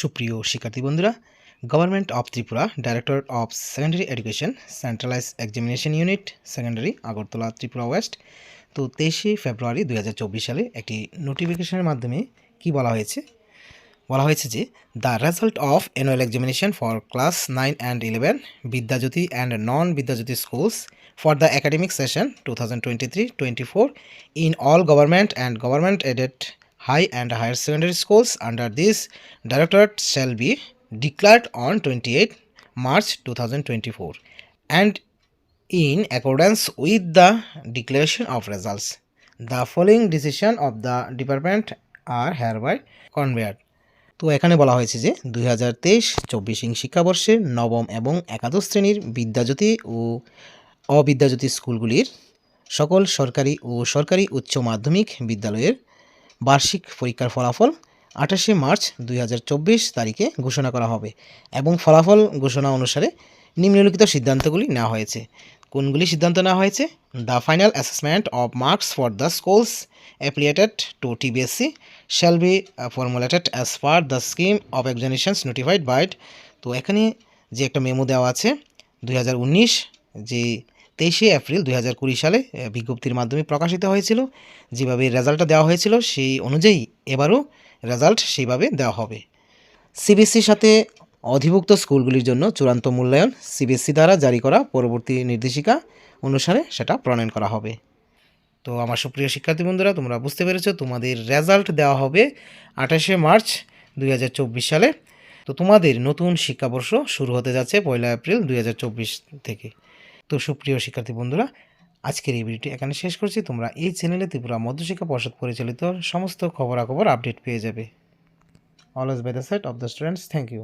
সুপ্রিয় শিক্ষার্থী বন্ধুরা government of Tripura director of secondary education centralise examination unit secondary Agartala Tripura west তো তেইশে ফেব্রুয়ারি দু হাজার চব্বিশ সালে একটি নোটিফিকেশনের মাধ্যমে কি বলা হয়েছে? বলা হয়েছে যে the result of annual examination for class nine and eleven Vidyajyoti and non Vidyajyoti schools for the academic session two thousand twenty three twenty four in all government and government aided high and higher secondary schools under this directorate shall be declared on 28 March 2024 and in accordance with the declaration of results the following decision of the department are hereby conveyed তো এখানে বলা হয়েছে যে দুই হাজার তেইশ চব্বিশ শিক্ষাবর্ষে নবম এবং একাদশ শ্রেণির বিদ্যাজ্যোতি ও অবিদ্যাজ্যোতি স্কুলগুলির সকল সরকারি ও সরকারি উচ্চ মাধ্যমিক বিদ্যালয়ের বার্ষিক পরীক্ষার ফলাফল আঠাশে মার্চ দুই হাজার চব্বিশ তারিখে ঘোষণা করা হবে এবং ফলাফল ঘোষণা অনুসারে নিম্নলিখিত সিদ্ধান্তগুলি নেওয়া হয়েছে। কোনগুলি সিদ্ধান্ত নেওয়া হয়েছে? The final assessment of marks for the schools affiliated to TBSE shall be formulated as per the scheme of examinations notified by তো এখানে যে একটা মেমো দেওয়া আছে, দুই হাজার উনিশ যে তেইশে এপ্রিল দুই হাজার কুড়ি সালে বিজ্ঞপ্তির মাধ্যমে প্রকাশিত হয়েছিল। যেভাবে রেজাল্টটা দেওয়া হয়েছিল, সেই অনুযায়ী এবারও রেজাল্ট সেইভাবে দেওয়া হবে। সিবিএসসির সাথে অধিভুক্ত স্কুলগুলির জন্য চূড়ান্ত মূল্যায়ন সিবিএসসি দ্বারা জারি করা পরবর্তী নির্দেশিকা অনুসারে সেটা প্রণয়ন করা হবে। তো আমার সুপ্রিয় শিক্ষার্থী বন্ধুরা, তোমরা বুঝতে পেরেছ, তোমাদের রেজাল্ট দেওয়া হবে আঠাশে মার্চ দুই হাজার চব্বিশ সালে। তো তোমাদের নতুন শিক্ষাবর্ষ শুরু হতে যাচ্ছে পয়লা এপ্রিল দুই হাজার চব্বিশ থেকে। তো সুপ্রিয় শিক্ষার্থী বন্ধুরা, আজকের এই ভিডিওটি এখানে শেষ করছি। তোমরা এই চ্যানেলে ত্রিপুরা মধ্যশিক্ষা পর্ষদ পরিচালিত সমস্ত খবরাখবর আপডেট পেয়ে যাবে। Always by the side of the students thank you